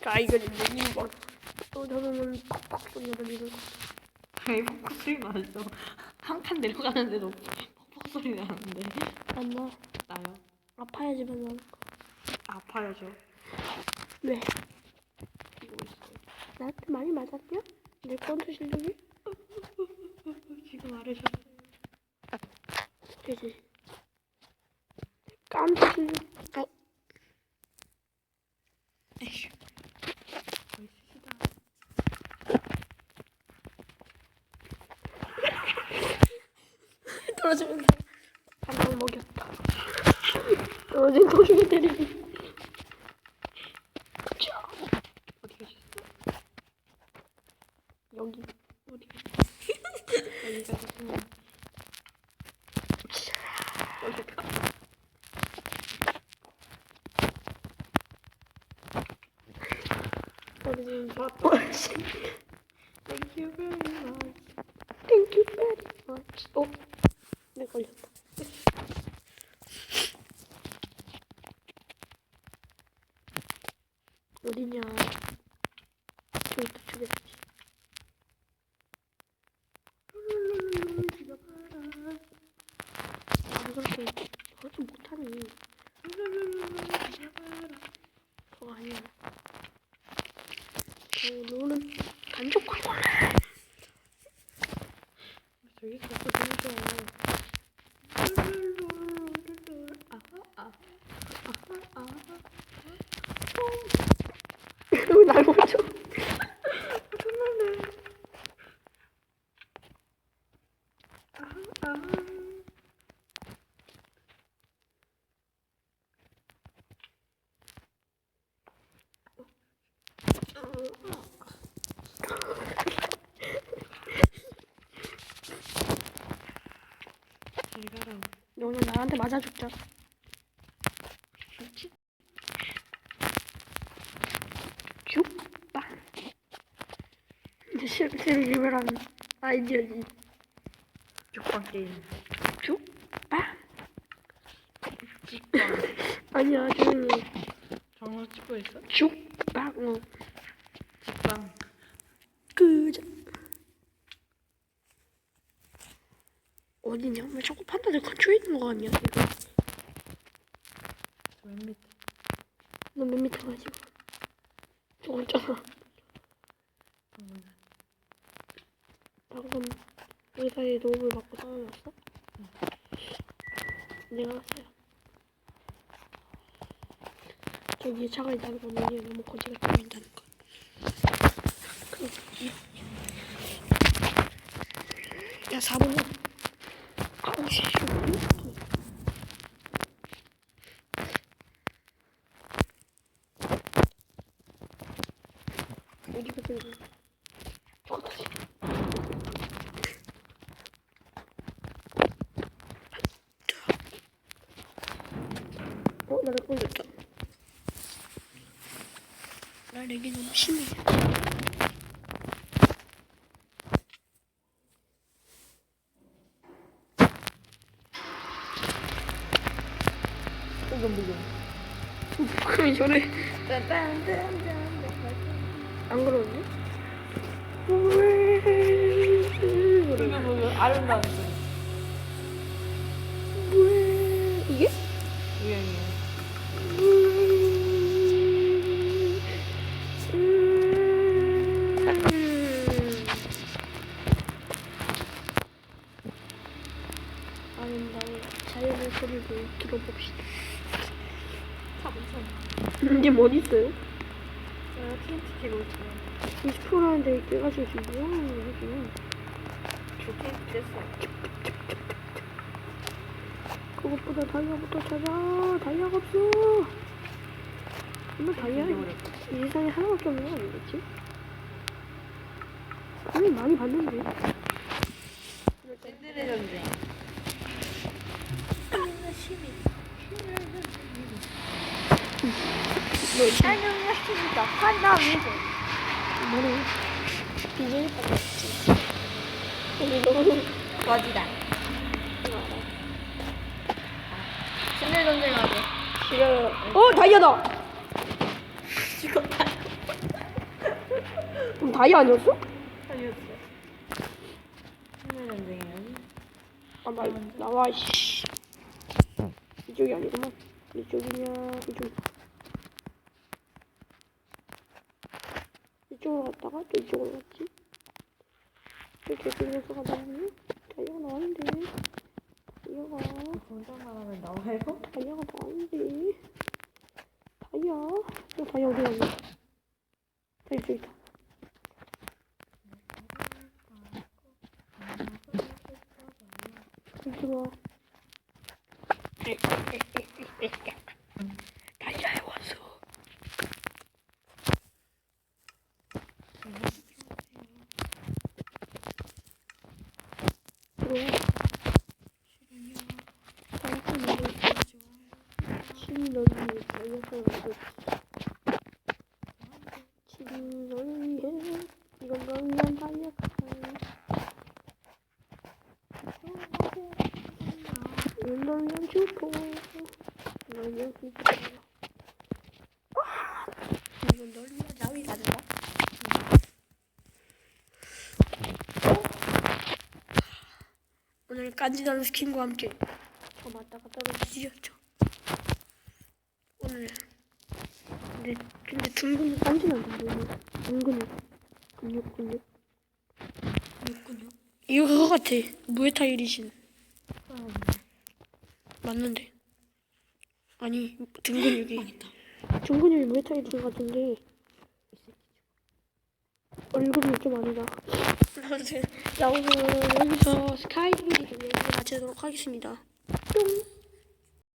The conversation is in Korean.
가 이거 내기 막 떠져보면 팍팍 소리가 들리는 아이 퍽퍽 소리 맞죠? 한칸 내려가는데도 퍽퍽 소리 나는데 안나 나요. 아파야지만 나 아파요 저. 왜? 이거 있어요. 나한테 많이 맞았냐? 내 건투 실력이? 지금 말해줬어요. 되지 깜짝 실력 아, 에휴. 거의 쓰시다. 떨어지면 한방 먹였다 떨어진 도중에 때리기 자, 어디 가셨어? 여기 어디 가셨어? 여기 가셨으면 어디 가? 떨어지는 좋았다. 와씨 Thank you very much. Thank you very much 어? 내 걸렸다 어디냐 저기 있다 저기 있다 아 그렇게 그렇게 못하니 그거 아니야 어, 너는 간접과 원래 저기 가서 아하. 왜날 보죠? 정말네. 아하, 아하. 잘 가라. 너는 나한테 맞아 죽자. 죽빵. 실제로 유명한 아이디어지. 죽방 게임. 죽빵. 죽방. 아니야 조용히. 정말 찍고 있어? 죽빵. 어. 죽방. 그저. 어디냐? 왜 자꾸 판다들 근처에 있는 거 아니야? 이거. 맨 밑에. 너몇 미터 가지고. 저거 있잖아. 음, 방금 의사의 도움을 받고 살아났어? 내가 왔어요. 저기에 차가 있다는 건 여기에 너무 거지가 보인다는 거. 그, 야, 4번이야. 아우, 씨. 어디 갔어, 여기? 저거지. 어, 나를 걸렸다. 나 내기 너무 심해. 뽀금뽀금. 그럼 저래. 안 그러는데? 그래. 뽀금뽀금. 아름다운 소리. 이게? 유행이에요. 아름다운 자연의 소리를 들어봅시다. 사분삼. 이게 뭐 있어요? 내가 TNT 캐고 있잖아. 20%라는데 깨가지고 지금 뭐 하는 거야, 지금? 좋게 됐어. 그것보다 다이아부터 찾아. 다이아가 없어. 정말 다이아 이 세상에 하나밖에 없는 거 아니겠지? 아니 많이 봤는데. 샌들의 전쟁. 너 지금 사용했습니다. 판단이죠. 뭐래? 비밀 받았지. 우리 너무 거지다. 샌들 전쟁하게. 싫어요. 어 다이아다. 죽었다. 그럼 다이 아니었어? 아니었어. 힘의 전쟁이야. 아, 나, 나와, 씨. 이쪽이 아니구만. 이쪽이냐, 이쪽. 이쪽으로 갔다가 또 이쪽으로 갔지. 또 계속 녀석가 나오네? 다이아가 나왔는데. 다이아가, 공장만 하면 나와요? 다이아가 나왔는데. 다이아? 어, 다이아 어디 갔냐? 다이아 저기 있다. 이쪽으로 와. 다이아에 왔어. 신을 위해 신을 위해 이건 걸 위한 다이아가 이건 걸 위한 슈퍼 널 위한 슈퍼 아! 이건 널 위한 나위가 된다 오늘 깐지나는 스킨과 함께. 저 맞다가 떨어지셨죠. 오늘 근데 근데 둥근 깐지난다 너무 둥근해 근육 근육. 육군요? 이거 그거 같아. 무에타이 리신. 맞는데? 아니 등 근육이. 등 근육이 무에타이 리신 같은데 얼굴이 좀 아니다. 야, 오늘은 스카이브를 좀 연결하도록 하겠습니다. 뿅!